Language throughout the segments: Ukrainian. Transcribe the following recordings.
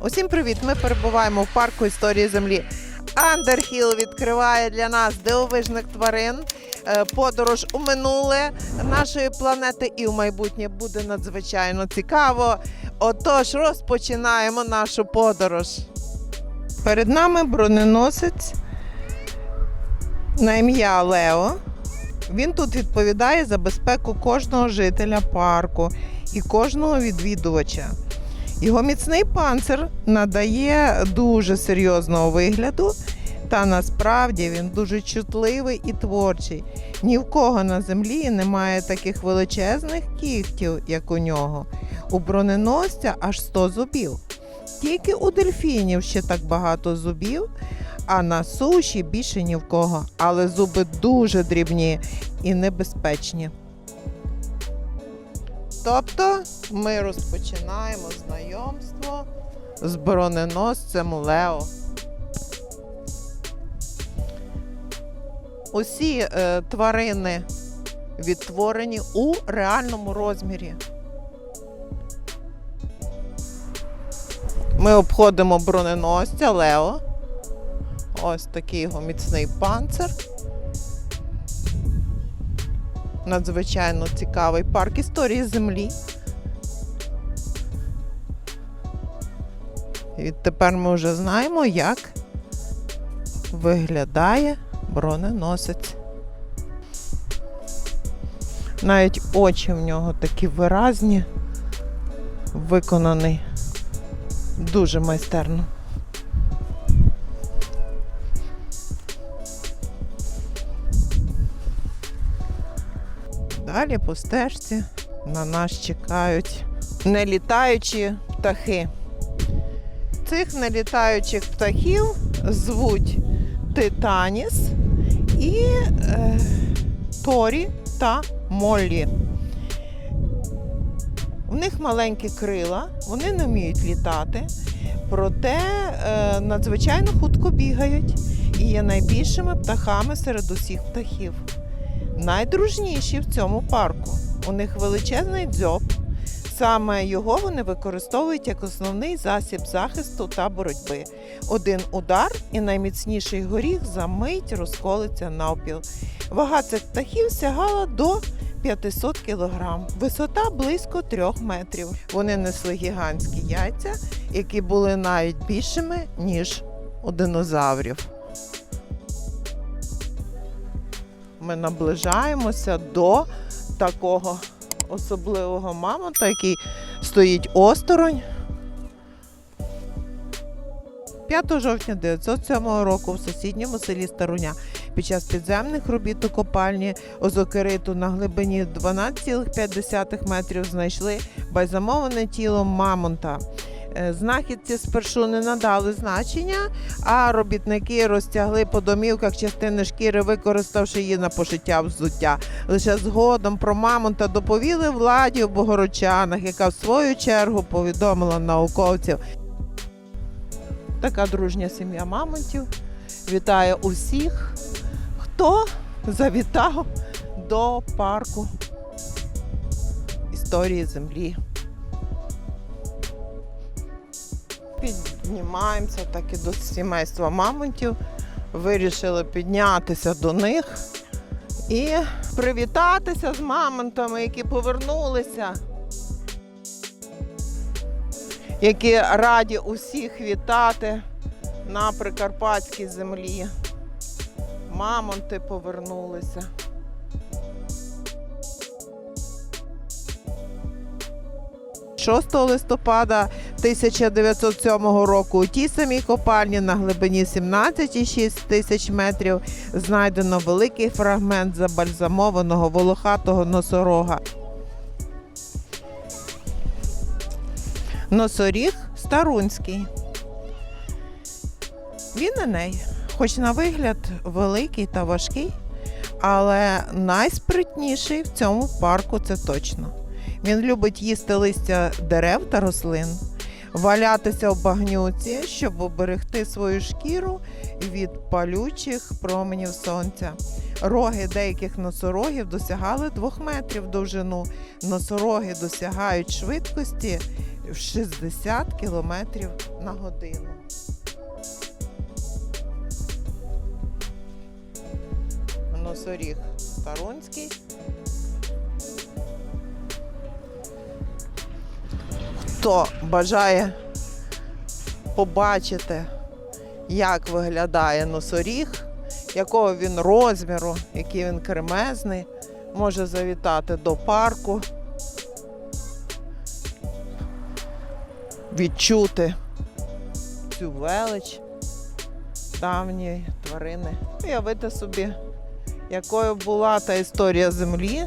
Усім привіт! Ми перебуваємо в парку історії землі. Андерхіл відкриває для нас дивовижних тварин. Е, Подорож у минуле нашої планети і у майбутнє буде надзвичайно цікаво. Отож, розпочинаємо нашу подорож. Перед нами броненосець на ім'я Лео. Він тут відповідає за безпеку кожного жителя парку і кожного відвідувача. Його міцний панцир надає дуже серйозного вигляду, та насправді він дуже чутливий і творчий. Ні в кого на землі немає таких величезних кігтів, як у нього. У броненосця аж 100 зубів. Тільки у дельфінів ще так багато зубів, а на суші більше ні в кого. Але зуби дуже дрібні і небезпечні. Тобто ми розпочинаємо знайомство з броненосцем Лео. Усі е, тварини відтворені у реальному розмірі. Ми обходимо броненосця Лео. Ось такий його міцний панцир. Надзвичайно цікавий парк історії землі. І відтепер ми вже знаємо, як виглядає броненосець. Навіть очі в нього такі виразні, виконаний дуже майстерно. Далі по стежці на нас чекають нелітаючі птахи. Цих нелітаючих птахів звуть Титаніс і е, Торі та Моллі. У них маленькі крила, вони не вміють літати, проте е, надзвичайно хутко бігають і є найбільшими птахами серед усіх птахів найдружніші в цьому парку. У них величезний дзьоб. Саме його вони використовують як основний засіб захисту та боротьби. Один удар і найміцніший горіх за мить розколиться навпіл. Вага цих птахів сягала до 500 кг, висота близько 3 метрів. Вони несли гігантські яйця, які були навіть більшими, ніж у динозаврів. Ми наближаємося до такого особливого мамонта, який стоїть осторонь. 5 жовтня 1907 року в сусідньому селі Старуня під час підземних робіт у копальні озокериту на глибині 12,5 метрів знайшли бальзамоване тіло мамонта. Е, Знахідці спершу не надали значення, а робітники розтягли по домівках частини шкіри, використавши її на пошиття взуття. Лише згодом про мамонта доповіли владі в Богородчанах, яка в свою чергу повідомила науковців. Така дружня сім'я мамонтів вітає усіх, хто завітав до парку історії землі. Піднімаємося так і до сімейства мамонтів. Вирішили піднятися до них і привітатися з мамонтами, які повернулися, які раді усіх вітати на прикарпатській землі. Мамонти повернулися. «6 листопада 1907 року у тій самій копальні на глибині 17,6 тисяч метрів знайдено великий фрагмент забальзамованого волохатого носорога. Носоріг старунський. Він і неї, хоч на вигляд великий та важкий, але найспритніший в цьому парку це точно. Він любить їсти листя дерев та рослин, валятися в багнюці, щоб оберегти свою шкіру від палючих променів сонця. Роги деяких носорогів досягали 2 метрів довжину. Носороги досягають швидкості в 60 кілометрів на годину. Носоріг Тарунський. Хто бажає побачити, як виглядає носоріг, якого він розміру, який він кремезний, може завітати до парку, відчути цю велич давньої тварини, уявити собі, якою була та історія землі.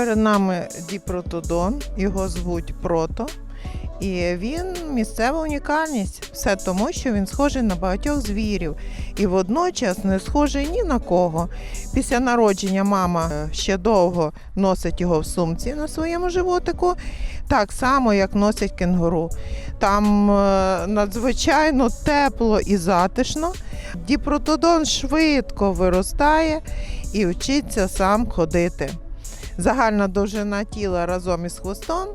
Перед нами Діпротодон, його звуть Прото. І він місцева унікальність. Все тому, що він схожий на багатьох звірів і водночас не схожий ні на кого. Після народження мама е, ще довго носить його в сумці на своєму животику, так само, як носять кенгуру. Там е, надзвичайно тепло і затишно. Діпротодон швидко виростає і вчиться сам ходити. Загальна довжина тіла разом із хвостом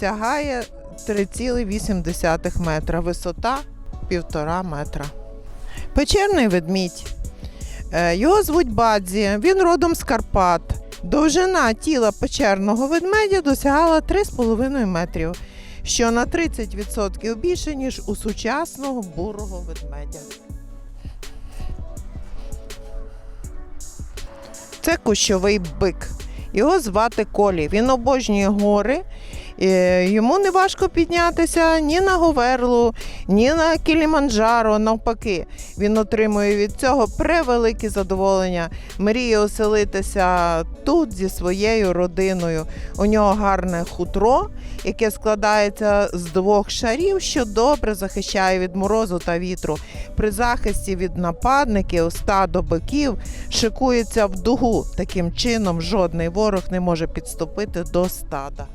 сягає 3,8 метра, висота 1,5 метра. Печерний ведмідь. Е, Його звуть Бадзі, він родом з Карпат. Довжина тіла печерного ведмедя досягала 3,5 метрів, що на 30% більше, ніж у сучасного бурого ведмедя. Це кущовий бик. Його звати Колі. Він обожнює гори. Йому не важко піднятися ні на Говерлу, ні на Кіліманджаро. Навпаки, він отримує від цього превелике задоволення. Мріє оселитися тут зі своєю родиною. У нього гарне хутро, яке складається з двох шарів, що добре захищає від морозу та вітру. При захисті від нападників стадо биків шикується в дугу. Таким чином, жодний ворог не може підступити до стада.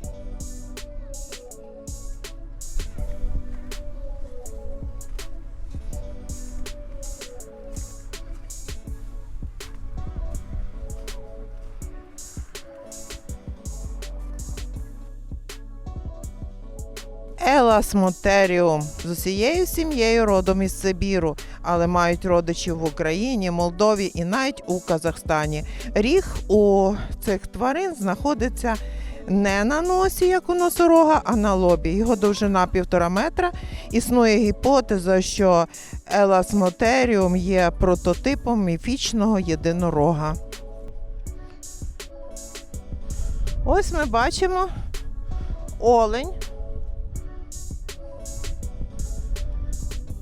Елас Мотеріум з усією сім'єю родом із Сибіру, але мають родичів в Україні, Молдові і навіть у Казахстані. Ріг у цих тварин знаходиться не на носі, як у носорога, а на лобі. Його довжина півтора метра. Існує гіпотеза, що Елас Мотеріум є прототипом міфічного єдинорога. Ось ми бачимо олень.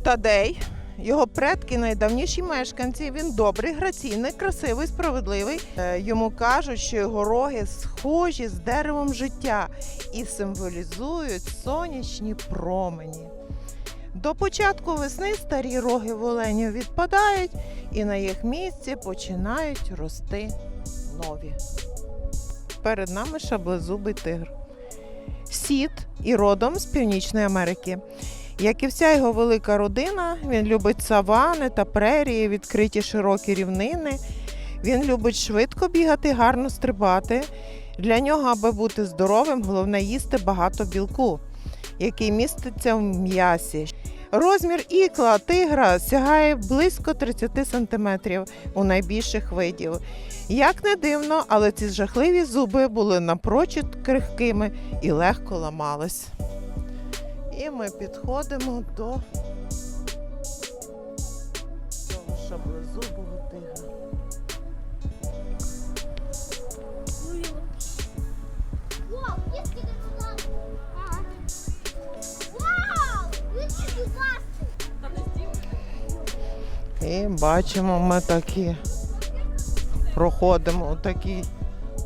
Тадей. Його предки найдавніші мешканці. Він добрий, граційний, красивий, справедливий. Е, Йому кажуть, що його роги схожі з деревом життя і символізують сонячні промені. До початку весни старі роги в оленів відпадають, і на їх місці починають рости нові. Перед нами шаблезубий тигр. Сіт і родом з Північної Америки. Як і вся його велика родина, він любить савани та прерії, відкриті широкі рівнини. Він любить швидко бігати, гарно стрибати. Для нього, аби бути здоровим, головне їсти багато білку, який міститься в м'ясі. Розмір ікла тигра сягає близько 30 см у найбільших видів. Як не дивно, але ці жахливі зуби були напрочуд крихкими і легко ламались. І ми підходимо до цього шаблезубого тигра. Вау, есть динозавр! Вау! Видите, І бачимо, ми такі проходимо такий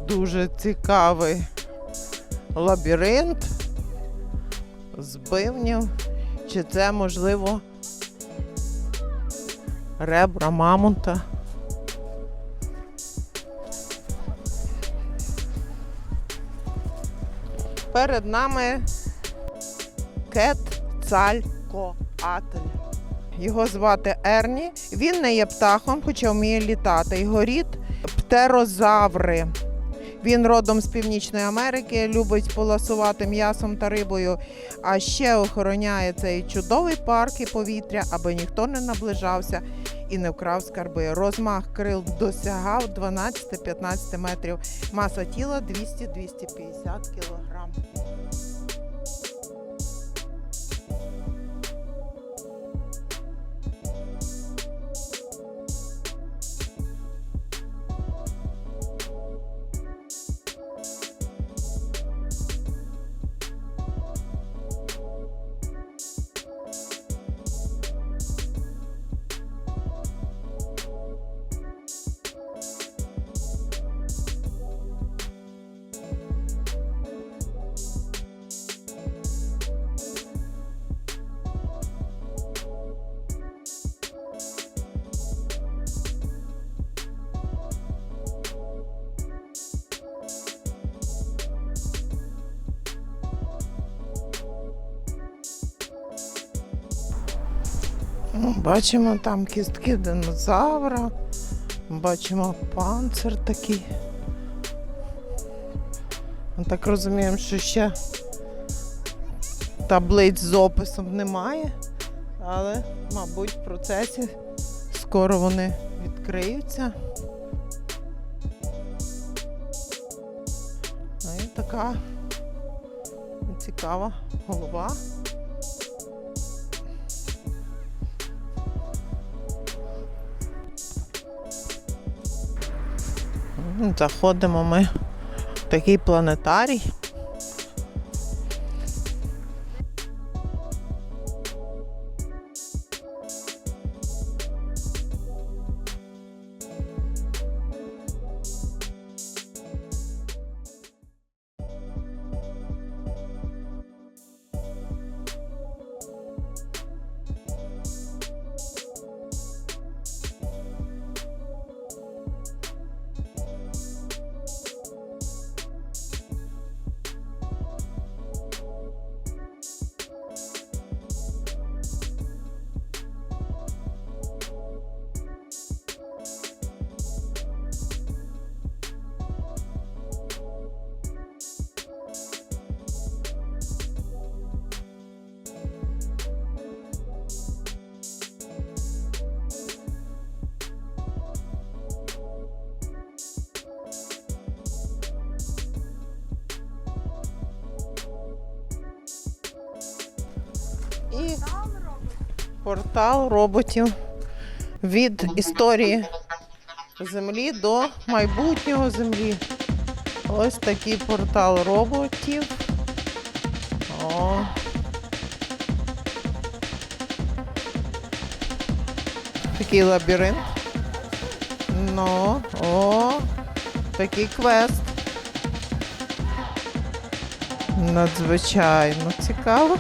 дуже цікавий лабіринт з бивнів. Чи це можливо ребра мамонта? Перед нами Кетцалькоатль. Його звати Ерні. Він не є птахом, хоча вміє літати. Його рід птерозаври. Він родом з Північної Америки, любить поласувати м'ясом та рибою, а ще охороняє цей чудовий парк і повітря, аби ніхто не наближався і не вкрав скарби. Розмах крил досягав 12-15 метрів. Маса тіла 200-250 кілограм. Бачимо там кістки динозавра, бачимо панцир такий. Так розуміємо, що ще таблиць з описом немає, але, мабуть, в процесі скоро вони відкриються. Ну і така цікава голова. Заходимо ми в такий планетарій. І портал роботів від історії Землі до майбутнього Землі. Ось такий портал роботів. О. Такий лабіринт. Ну, о, такий квест. Надзвичайно цікаво.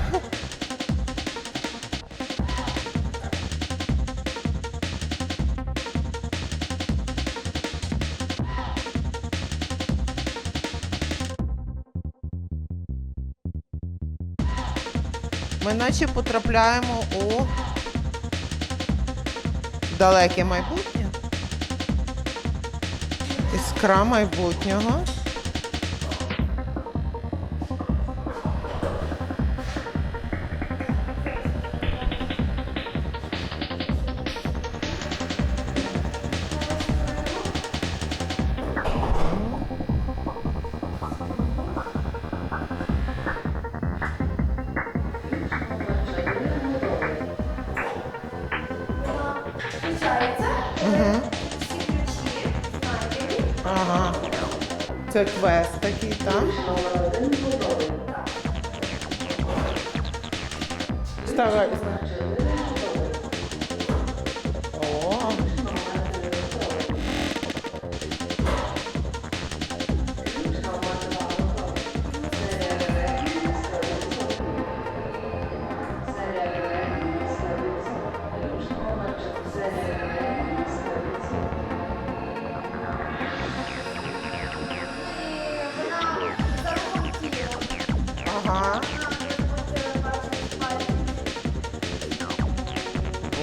Ми наче потрапляємо у далеке майбутнє. Іскра майбутнього. Ага. Це квест такий, так? Вставай. О.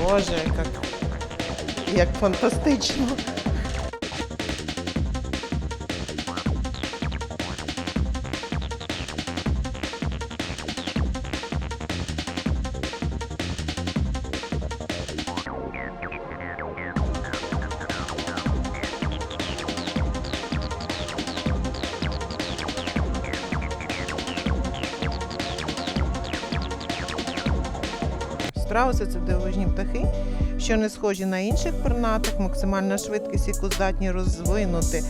Боже, як, як фантастично. Страуси це ДВ птахи, що не схожі на інших пернатих, максимальна швидкість, яку здатні розвинути.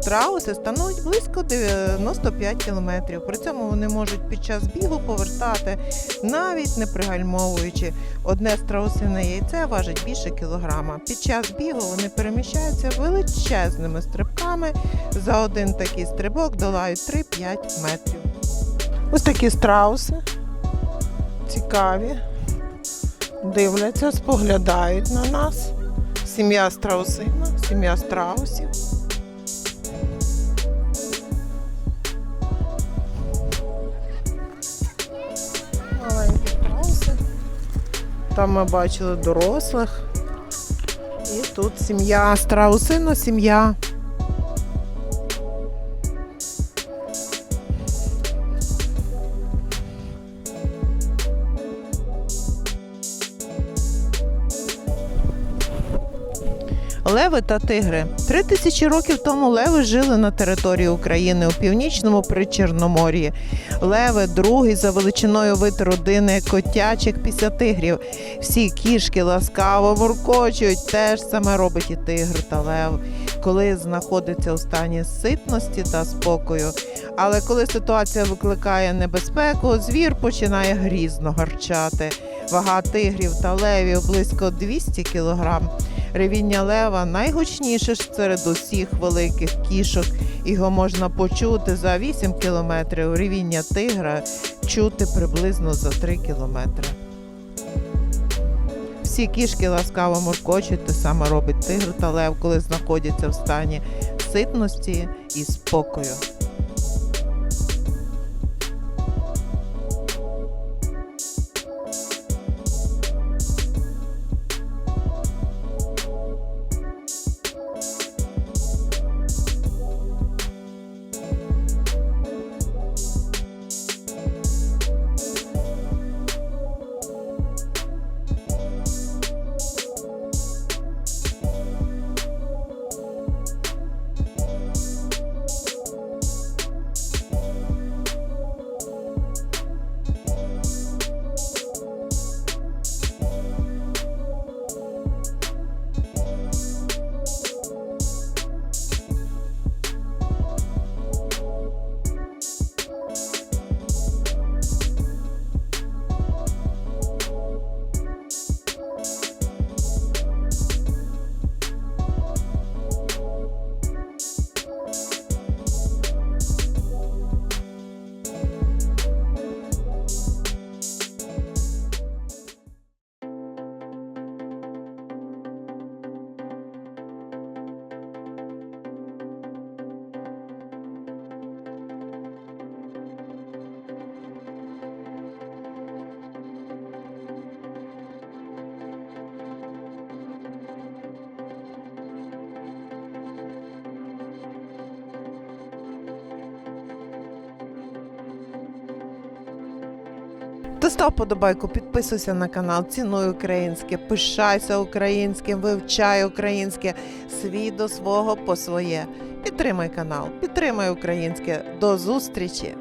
Страуси становить близько 95 км. При цьому вони можуть під час бігу повертати, навіть не пригальмовуючи. Одне страусине яйце важить більше кілограма. Під час бігу вони переміщаються величезними стрибками. За один такий стрибок долають 3-5 метрів. Ось такі страуси цікаві, дивляться, споглядають на нас. Сім'я страусина, сім'я страусів. Маленькі страуси. Там ми бачили дорослих. І тут сім'я страусина, сім'я. Леви та тигри. Три тисячі років тому леви жили на території України у північному причорномор'ї. Леви другий за величиною вид родини котячих після тигрів. Всі кішки ласкаво муркочуть. Те ж саме робить і тигр та лев, коли знаходиться у стані ситності та спокою. Але коли ситуація викликає небезпеку, звір починає грізно гарчати. Вага тигрів та левів близько 200 кілограм. Ревіння лева найгучніше серед усіх великих кішок. Його можна почути за 8 кілометрів. Ревіння тигра чути приблизно за 3 кілометри. Всі кішки ласкаво муркочуть, те саме робить тигр та лев, коли знаходяться в стані ситності і спокою. Став подобайку, підписуйся на канал, цінуй українське, пишайся українським, вивчай українське, свій до свого по своє. Підтримай канал, підтримай українське. До зустрічі!